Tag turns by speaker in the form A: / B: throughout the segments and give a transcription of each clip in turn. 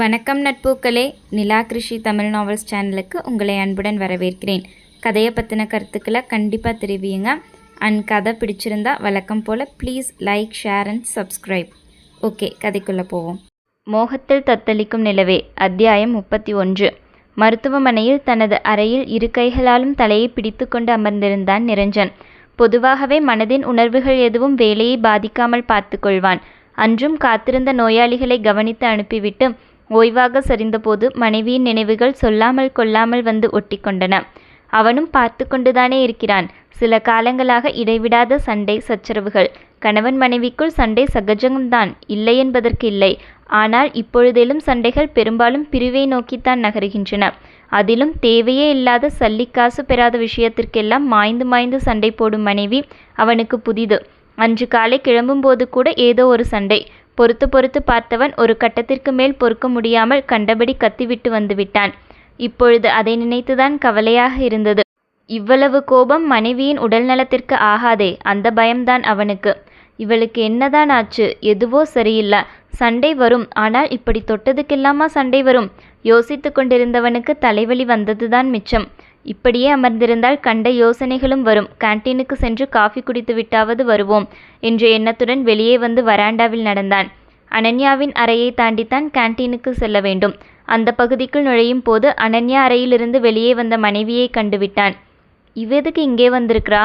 A: வணக்கம் நட்பூக்களே நிலா கிருஷி தமிழ் நாவல்ஸ் சேனலுக்கு உங்களை அன்புடன் வரவேற்கிறேன் கதையை பற்றின கருத்துக்களை கண்டிப்பாக தெரிவியுங்க அண்ட் கதை பிடிச்சிருந்தா வழக்கம் போல் please like share and subscribe okay கதைக்குள்ளே போவோம் மோகத்தில் தத்தளிக்கும் நிலவே அத்தியாயம் முப்பத்தி ஒன்று மருத்துவமனையில் தனது அறையில் இரு கைகளாலும் தலையை பிடித்து கொண்டு அமர்ந்திருந்தான் நிரஞ்சன் பொதுவாகவே மனதின் உணர்வுகள் எதுவும் வேலையை பாதிக்காமல் பார்த்து கொள்வான் அன்றும் காத்திருந்த நோயாளிகளை கவனித்து அனுப்பிவிட்டு ஓய்வாக சரிந்தபோது மனைவியின் நினைவுகள் சொல்லாமல் கொள்ளாமல் வந்து ஒட்டி கொண்டன அவனும் பார்த்து கொண்டுதானே இருக்கிறான் சில காலங்களாக இடைவிடாத சண்டை சச்சரவுகள் கணவன் மனைவிக்குள் சண்டை சகஜம்தான் இல்லை என்பதற்கு இல்லை ஆனால் இப்பொழுதேலும் சண்டைகள் பெரும்பாலும் பிரிவை நோக்கித்தான் நகருகின்றன அதிலும் தேவையே இல்லாத சல்லி காசு பெறாத விஷயத்திற்கெல்லாம் மாய்ந்து மாய்ந்து சண்டை போடும் மனைவி அவனுக்கு புதிது அன்று காலை கிளம்பும் போது கூட ஏதோ ஒரு சண்டை பொறுத்து பொறுத்து பார்த்தவன் ஒரு கட்டத்திற்கு மேல் பொறுக்க முடியாமல் கண்டபடி கத்திவிட்டு வந்துவிட்டான். இப்பொழுது அதை நினைத்துதான் கவலையாக இருந்தது. இவ்வளவு கோபம் மனைவியின் உடல்நலத்திற்கு ஆகாதே அந்த பயம்தான் அவனுக்கு. இவளுக்கு என்னதான் ஆச்சு? எதுவோ சரியில்ல. சண்டை வரும் ஆனால் இப்படி தொட்டதுக்கெல்லாமா சண்டை வரும்? யோசித்து கொண்டிருந்தவனுக்கு தலைவலி வந்ததுதான் மிச்சம். இப்படியே அமர்ந்திருந்தால் கண்ட யோசனைகளும் வரும் கேன்டீனுக்கு சென்று காஃபி குடித்து விட்டாவது வருவோம் என்ற எண்ணத்துடன் வெளியே வந்து வராண்டாவில் நடந்தான் அனன்யாவின் அறையை தாண்டித்தான் கேன்டீனுக்கு செல்ல வேண்டும் அந்த பகுதிக்குள் நுழையும் போது அனன்யா அறையிலிருந்து வெளியே வந்த மனைவியை கண்டுவிட்டான் இவெதுக்கு இங்கே வந்திருக்கிறா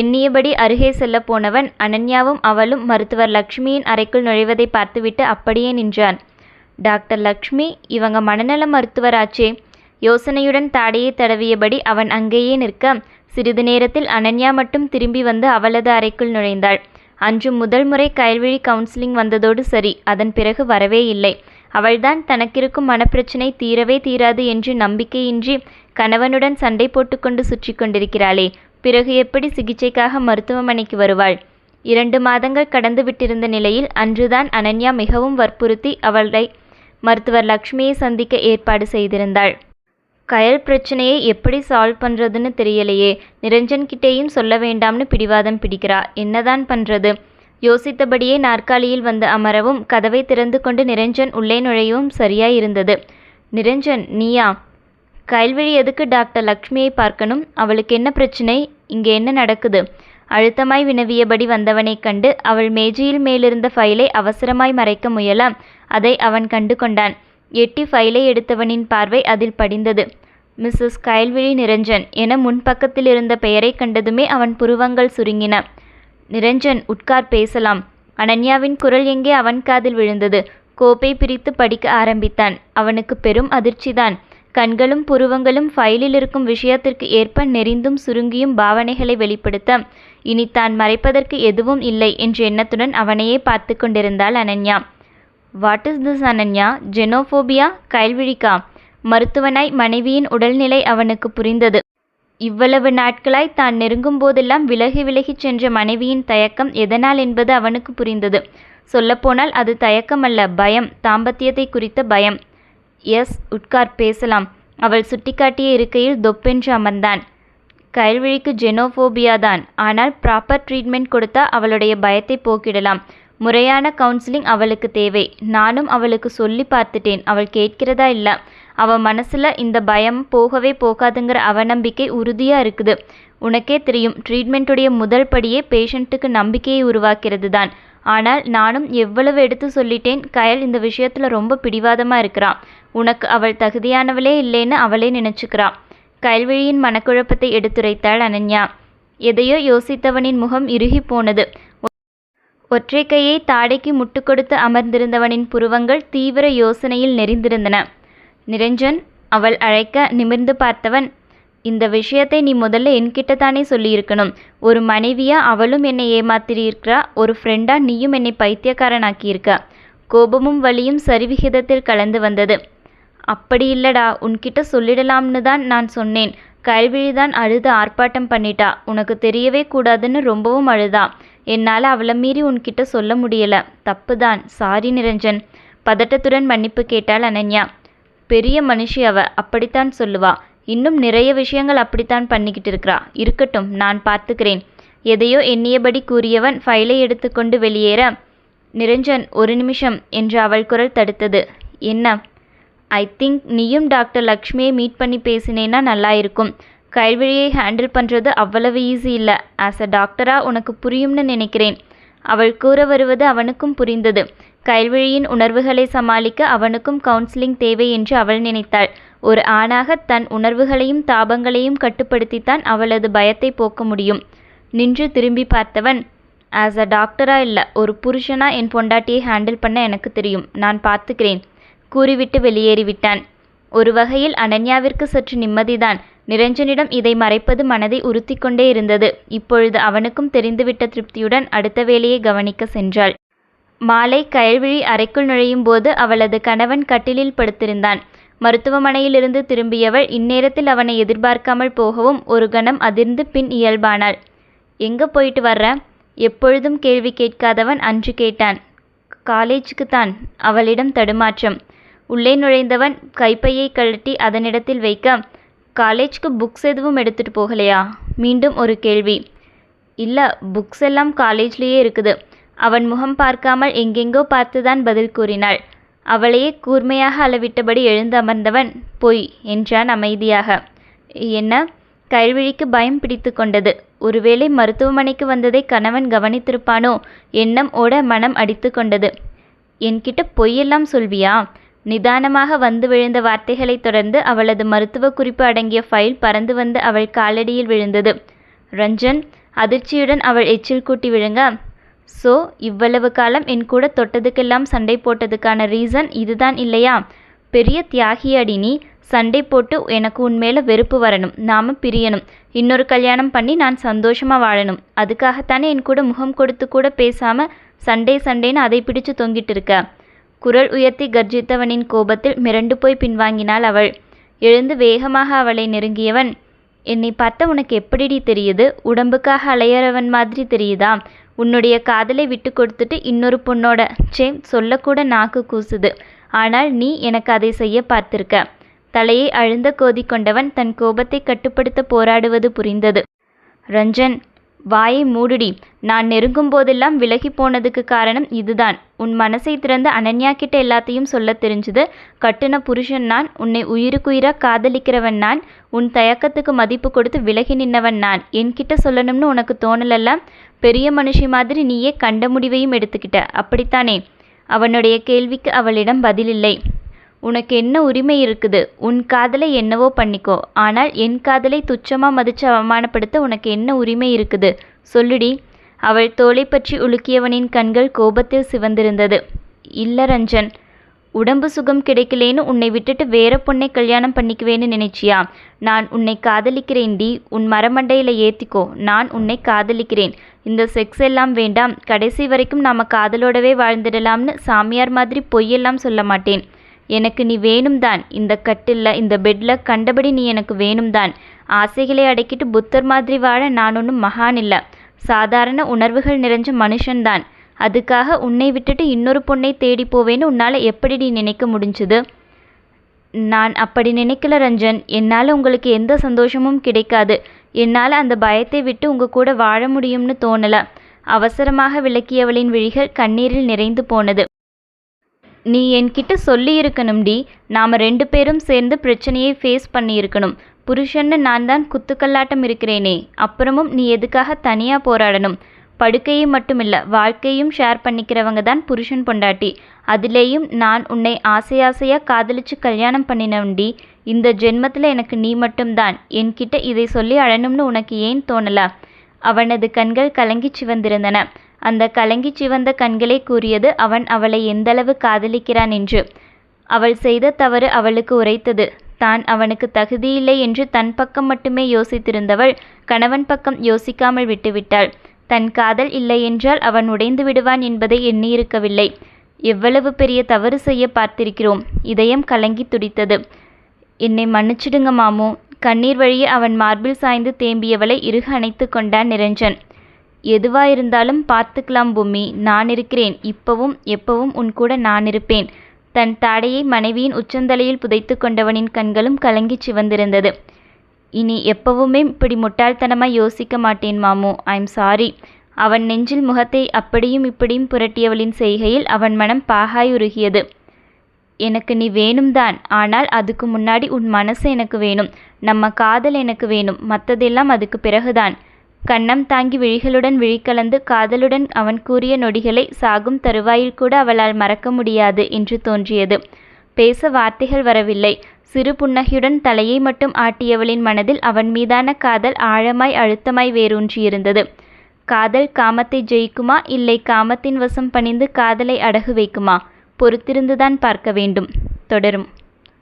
A: எண்ணியபடி அருகே செல்ல போனவன் அனன்யாவும் அவளும் மருத்துவர் லக்ஷ்மியின் அறைக்குள் நுழைவதை பார்த்துவிட்டு அப்படியே நின்றான் டாக்டர் லக்ஷ்மி இவங்க மனநல மருத்துவராச்சே யோசனையுடன் தாடையை தடவியபடி அவன் அங்கேயே நிற்க சிறிது நேரத்தில் அனன்யா மட்டும் திரும்பி வந்து அவளது அறைக்குள் நுழைந்தாள் அன்று முதல் முறை கயல்விழி கவுன்சிலிங் வந்ததோடு சரி அதன் பிறகு வரவே இல்லை அவள்தான் தனக்கிருக்கும் மனப்பிரச்சனை தீரவே தீராது என்று நம்பிக்கையின்றி கணவனுடன் சண்டை போட்டுக்கொண்டு சுற்றி கொண்டிருக்கிறாளே பிறகு எப்படி சிகிச்சைக்காக மருத்துவமனைக்கு வருவாள் இரண்டு மாதங்கள் கடந்து விட்டிருந்த நிலையில் அன்றுதான் அனன்யா மிகவும் வற்புறுத்தி அவளை மருத்துவர் லக்ஷ்மியை சந்திக்க ஏற்பாடு செய்திருந்தாள் கயல் பிரச்சனையை எப்படி சால்வ் பண்ணுறதுன்னு தெரியலையே நிரஞ்சன்கிட்டேயும் சொல்ல வேண்டாம்னு பிடிவாதம் பிடிக்கிறா என்னதான் பண்ணுறது யோசித்தபடியே நாற்காலியில் வந்து அமரவும் கதவை திறந்து கொண்டு நிரஞ்சன் உள்ளே நுழையவும் சரியாய் இருந்தது நிரஞ்சன் நீயா கயல்வழி எதுக்கு டாக்டர் லக்ஷ்மியை பார்க்கணும் அவளுக்கு என்ன பிரச்சனை இங்கே என்ன நடக்குது அழுத்தமாய் வினவியபடி வந்தவனை கண்டு அவள் மேஜையில் மேலிருந்த ஃபைலை அவசரமாய் மறைக்க முயல அதை அவன் கண்டு கொண்டான் எட்டி ஃபைலை எடுத்தவனின் பார்வை அதில் படிந்தது மிஸ்ஸஸ் கயல்விழி நிரஞ்சன் என முன்பக்கத்தில் இருந்த பெயரை கண்டதுமே அவன் புருவங்கள் சுருங்கின நிரஞ்சன் உட்கார் பேசலாம் அனன்யாவின் குரல் எங்கே அவன் காதில் விழுந்தது கோப்பை பிரித்து படிக்க ஆரம்பித்தான் அவனுக்கு பெரும் அதிர்ச்சிதான் கண்களும் புருவங்களும் ஃபைலில் இருக்கும் விஷயத்திற்கு ஏற்ப நெறிந்தும் சுருங்கியும் பாவனைகளை வெளிப்படுத்த இனி தான் மறைப்பதற்கு எதுவும் இல்லை என்ற எண்ணத்துடன் அவனையே பார்த்து கொண்டிருந்தாள் Ananya what is this Ananya xenophobia கைல்விழிக்கா மருத்துவனாய் மனைவியின் உடல்நிலை அவனுக்கு புரிந்தது. இவ்வளவு நாட்களாய் தான் நெருங்கும் போதெல்லாம் விலகி விலகிச் சென்ற மனைவியின் தயக்கம் எதனால் என்பது அவனுக்கு புரிந்தது. சொல்லப்போனால் அது தயக்கமல்ல பயம் தாம்பத்தியத்தை குறித்த பயம். எஸ். உட்கார் பேசலாம். அவள் சுட்டிக்காட்டிய இருக்கையில் தொப்பென்று அமர்ந்தான். கயல்விழிக்கு தான் ஆனால் ப்ராப்பர் ட்ரீட்மென்ட் கொடுத்தா அவளுடைய பயத்தை போக்கிடலாம். முறையான கவுன்சிலிங் அவளுக்கு தேவை. நானும் அவளுக்கு சொல்லி பார்த்துட்டேன். அவள் கேட்கிறதா இல்ல அவன் மனசில் இந்த பயம் போகவே போகாதுங்கிற அவநம்பிக்கை உறுதியாக இருக்குது உனக்கே தெரியும் ட்ரீட்மெண்ட்டுடைய முதல் படியே பேஷண்ட்டுக்கு நம்பிக்கையை உருவாக்கிறது தான் ஆனால் நானும் எவ்வளவு எடுத்து சொல்லிட்டேன் கயல் இந்த விஷயத்தில் ரொம்ப பிடிவாதமாக இருக்கிறான் உனக்கு அவள் தகுதியானவளே இல்லைன்னு அவளே நினச்சிக்கிறான் கயல்விழியின் மனக்குழப்பத்தை எடுத்துரைத்தாள் அனன்யா எதையோ யோசித்தவனின் முகம் இறுகி போனது ஒற்றை கையை தாடைக்கு முட்டு கொடுத்து அமர்ந்திருந்தவனின் புருவங்கள் தீவிர யோசனையில் நெறிந்திருந்தன நிரஞ்சன் அவள் அழைக்க நிமிர்ந்து பார்த்தவன் இந்த விஷயத்தை நீ முதல்ல என்கிட்ட தானே சொல்லியிருக்கணும் ஒரு மனைவியா அவளும் என்னை ஏமாத்திரியிருக்கிறா ஒரு ஃப்ரெண்டா நீயும் என்னை பைத்தியக்காரனாக்கியிருக்க கோபமும் வலியும் சரிவிகிதத்தில் கலந்து வந்தது அப்படி இல்லடா உன்கிட்ட சொல்லிடலாம்னு தான் நான் சொன்னேன் கைவிழிதான் அழுது ஆர்ப்பாட்டம் பண்ணிட்டா உனக்கு தெரியவே கூடாதுன்னு ரொம்பவும் அழுதா என்னால் அவளை மீறி உன்கிட்ட சொல்ல முடியல தப்புதான் சாரி நிரஞ்சன் பதட்டத்துடன் மன்னிப்பு கேட்டாள் அனன்யா பெரிய மனுஷி அவ அப்படித்தான் சொல்லுவா இன்னும் நிறைய விஷயங்கள் அப்படித்தான் பண்ணிக்கிட்டு இருக்கிறா இருக்கட்டும் நான் பார்த்துக்கிறேன் எதையோ எண்ணியபடி கூறியவன் ஃபைலை எடுத்துக்கொண்டு வெளியேற நிரஞ்சன் ஒரு நிமிஷம் என்று அவள் குரல் தடுத்தது என்ன ஐ திங்க் நீயும் டாக்டர் லக்ஷ்மியை மீட் பண்ணி பேசினேன்னா நல்லா இருக்கும் கைவழியை ஹேண்டில் பண்ணுறது அவ்வளவு ஈஸி இல்லை ஆஸ் அ டாக்டராக உனக்கு புரியும்னு நினைக்கிறேன் அவள் கூற வருவது அவனுக்கும் புரிந்தது கைல்வழியின் உணர்வுகளை சமாளிக்க அவனுக்கும் கவுன்சிலிங் தேவை என்று அவள் நினைத்தாள் ஒரு ஆணாக தன் உணர்வுகளையும் தாபங்களையும் கட்டுப்படுத்தித்தான் அவளது பயத்தை போக்க முடியும் நின்று திரும்பி பார்த்தவன் ஆஸ் அ டாக்டரா இல்லை ஒரு புருஷனா என் பொண்டாட்டியை ஹேண்டில் பண்ண எனக்கு தெரியும் நான் பார்த்துக்கிறேன் கூறிவிட்டு வெளியேறிவிட்டான் ஒரு வகையில் அனன்யாவிற்கு சற்று நிம்மதிதான் நிரஞ்சனிடம் இதை மறைப்பது மனதை உறுத்தி கொண்டே இருந்தது இப்பொழுது அவனுக்கும் தெரிந்துவிட்ட திருப்தியுடன் அடுத்த வேலையை கவனிக்க சென்றாள் மாலை கயல்விழி அறைக்குள் நுழையும் போது அவளது கணவன் கட்டிலில் படுத்திருந்தான். மருத்துவமனையிலிருந்து திரும்பியவள் இந்நேரத்தில் அவனை எதிர்பார்க்காமல் போகவும் ஒரு கணம் அதிர்ந்து பின் இயல்பானாள். எங்க போயிட்டு வர்ற? எப்பொழுதும் கேள்வி கேட்காதவன் அன்று கேட்டான். காலேஜுக்குத்தான் அவளிடம் தடுமாற்றம். உள்ளே நுழைந்தவன் கைப்பையை கழட்டி அதனிடத்தில் வைக்க காலேஜ்க்கு புக்ஸ் எதுவும் எடுத்துட்டு போகலையா? மீண்டும் ஒரு கேள்வி. இல்ல எல்லாம் காலேஜ்லேயே இருக்குது. அவன் முகம் பார்க்காமல் எங்கெங்கோ பார்த்துதான் பதில் கூறினாள் அவளையே கூர்மையாக அளவிட்டபடி எழுந்து அமர்ந்தவன் பொய் என்றான் அமைதியாக என்ன கைவிழிக்கு பயம் பிடித்து கொண்டது ஒருவேளை மருத்துவமனைக்கு வந்ததை கணவன் கவனித்திருப்பானோ எண்ணம் ஓட மனம் அடித்து கொண்டது என்கிட்ட பொய்யெல்லாம் சொல்வியா நிதானமாக வந்து விழுந்த வார்த்தைகளை தொடர்ந்து அவளது மருத்துவ குறிப்பு அடங்கிய ஃபைல் பறந்து வந்து அவள் காலடியில் விழுந்தது ரஞ்சன் அதிர்ச்சியுடன் அவள் எச்சில் கூட்டி விழுங்க ஸோ இவ்வளவு காலம் என் கூட தொட்டதுக்கெல்லாம் சண்டை போட்டதுக்கான ரீசன் இதுதான் இல்லையா பெரிய தியாகி அடி நீ சண்டை போட்டு எனக்கு உன்மேல வெறுப்பு வரணும் நாம பிரியணும் இன்னொரு கல்யாணம் பண்ணி நான் சந்தோஷமாக வாழணும் அதுக்காகத்தானே என் கூட முகம் கொடுத்து கூட பேசாமல் சண்டே சண்டேன்னு அதை பிடிச்சு தொங்கிட்டு இருக்க குரல் உயர்த்தி கர்ஜித்தவனின் கோபத்தில் மிரண்டு போய் பின்வாங்கினாள் அவள் எழுந்து வேகமாக அவளை நெருங்கியவன் என்னை பார்த்த உனக்கு எப்படிடி தெரியுது உடம்புக்காக அலையறவன் மாதிரி தெரியுதா உன்னுடைய காதலை விட்டு கொடுத்துட்டு இன்னொரு பொண்ணோட சே சொல்லக்கூட நாக்கு கூசுது ஆனால் நீ எனக்கு அதை செய்ய பார்த்திருக்க தலையை அழுந்த கோதி கொண்டவன் தன் கோபத்தை கட்டுப்படுத்த போராடுவது புரிந்தது ரஞ்சன் வாயை மூடுடி நான் நெருங்கும் போதெல்லாம் விலகி போனதுக்கு காரணம் இதுதான் உன் மனசை திறந்து அனன்யா கிட்ட எல்லாத்தையும் சொல்ல தெரிஞ்சுது கட்டுன புருஷன் நான் உன்னை உயிருக்குயிராக காதலிக்கிறவன் நான் உன் தயக்கத்துக்கு மதிப்பு கொடுத்து விலகி நின்னவன் நான் என்கிட்ட சொல்லணும்னு உனக்கு தோணலெல்லாம் பெரிய மனுஷி மாதிரி நீயே கண்ட முடிவையும் எடுத்துக்கிட்ட அப்படித்தானே அவனுடைய கேள்விக்கு அவளிடம் பதிலில்லை உனக்கு என்ன உரிமை இருக்குது உன் காதலை என்னவோ பண்ணிக்கோ ஆனால் என் காதலை துச்சமாக மதித்து அவமானப்படுத்த உனக்கு என்ன உரிமை இருக்குது சொல்லுடி அவள் தோலை பற்றி உலுக்கியவனின் கண்கள் கோபத்தில் சிவந்திருந்தது இல்லை ரஞ்சன் உடம்பு சுகம் கிடைக்கலேன்னு உன்னை விட்டுட்டு வேற பொண்ணை கல்யாணம் பண்ணிக்குவேன்னு நினைச்சியா நான் உன்னை காதலிக்கிறேன் டி உன் மரமண்டையில் ஏத்திக்கோ நான் உன்னை காதலிக்கிறேன் இந்த செக்ஸ் எல்லாம் வேண்டாம் கடைசி வரைக்கும் நாம காதலோடவே வாழ்ந்துடலாம்னு சாமியார் மாதிரி பொய்யெல்லாம் சொல்ல மாட்டேன் எனக்கு நீ வேணும் தான் இந்த கட்டில் இந்த பெட்டில் கண்டபடி நீ எனக்கு வேணும் தான் ஆசைகளை அடக்கிட்டு புத்தர் மாதிரி வாழ நான் ஒன்றும் மகான் இல்லை சாதாரண உணர்வுகள் நிறைஞ்ச மனுஷன்தான் அதுக்காக உன்னை விட்டுட்டு இன்னொரு பொண்ணை தேடி போவேன்னு உன்னால் எப்படி நீ நினைக்க முடிஞ்சுது நான் அப்படி நினைக்கல ரஞ்சன் என்னால் உங்களுக்கு எந்த சந்தோஷமும் கிடைக்காது என்னால் அந்த பயத்தை விட்டு உங்கள் கூட வாழ முடியும்னு தோணலை அவசரமாக விளக்கியவளின் விழிகள் கண்ணீரில் நிறைந்து போனது நீ என்கிட்ட டி நாம் ரெண்டு பேரும் சேர்ந்து பிரச்சனையை ஃபேஸ் பண்ணியிருக்கணும் புருஷன்னு நான் தான் குத்துக்கல்லாட்டம் இருக்கிறேனே அப்புறமும் நீ எதுக்காக தனியாக போராடணும் படுக்கையை மட்டுமில்ல வாழ்க்கையும் ஷேர் பண்ணிக்கிறவங்க தான் புருஷன் பொண்டாட்டி அதுலேயும் நான் உன்னை ஆசையாசையாக காதலித்து காதலிச்சு கல்யாணம் பண்ணினவண்டி இந்த ஜென்மத்தில் எனக்கு நீ மட்டும்தான் என்கிட்ட இதை சொல்லி அழணும்னு உனக்கு ஏன் தோணலா அவனது கண்கள் கலங்கி சிவந்திருந்தன அந்த கலங்கிச் சிவந்த கண்களை கூறியது அவன் அவளை எந்தளவு காதலிக்கிறான் என்று. அவள் செய்த தவறு அவளுக்கு உரைத்தது. தான் அவனுக்கு தகுதியில்லை என்று தன் பக்கம் மட்டுமே யோசித்திருந்தவள் கணவன் பக்கம் யோசிக்காமல் விட்டுவிட்டாள். தன் காதல் இல்லையென்றால் அவன் உடைந்து விடுவான் என்பதை எண்ணியிருக்கவில்லை. எவ்வளவு பெரிய தவறு செய்யப் பார்த்திருக்கிறோம். இதயம் கலங்கித் துடித்தது. என்னை மன்னிச்சிடுங்க மாமு. கண்ணீர் வழியே அவன் மார்பில் சாய்ந்து தேம்பியவளை இறுக அணைத்துக் கொண்டான் நிரஞ்சன். எதுவாக இருந்தாலும் பார்த்துக்கலாம் பூமி நான் இருக்கிறேன் இப்பவும் எப்பவும் உன் கூட நான் இருப்பேன் தன் தாடையை மனைவியின் உச்சந்தலையில் புதைத்து கொண்டவனின் கண்களும் கலங்கி சிவந்திருந்தது இனி எப்பவுமே இப்படி முட்டாள்தனமாக யோசிக்க மாட்டேன் மாமு ஐம் சாரி அவன் நெஞ்சில் முகத்தை அப்படியும் இப்படியும் புரட்டியவளின் செய்கையில் அவன் மனம் பாகாய் உருகியது எனக்கு நீ வேணும் தான் ஆனால் அதுக்கு முன்னாடி உன் மனசு எனக்கு வேணும் நம்ம காதல் எனக்கு வேணும் மற்றதெல்லாம் அதுக்கு பிறகுதான் கண்ணம் தாங்கி விழிகளுடன் விழிக்கலந்து காதலுடன் அவன் கூறிய நொடிகளை சாகும் தருவாயில் கூட அவளால் மறக்க முடியாது என்று தோன்றியது பேச வார்த்தைகள் வரவில்லை சிறு புன்னகையுடன் தலையை மட்டும் ஆட்டியவளின் மனதில் அவன் மீதான காதல் ஆழமாய் அழுத்தமாய் வேரூன்றியிருந்தது காதல் காமத்தை ஜெயிக்குமா இல்லை காமத்தின் வசம் பணிந்து காதலை அடகு வைக்குமா பொறுத்திருந்துதான் பார்க்க வேண்டும் தொடரும்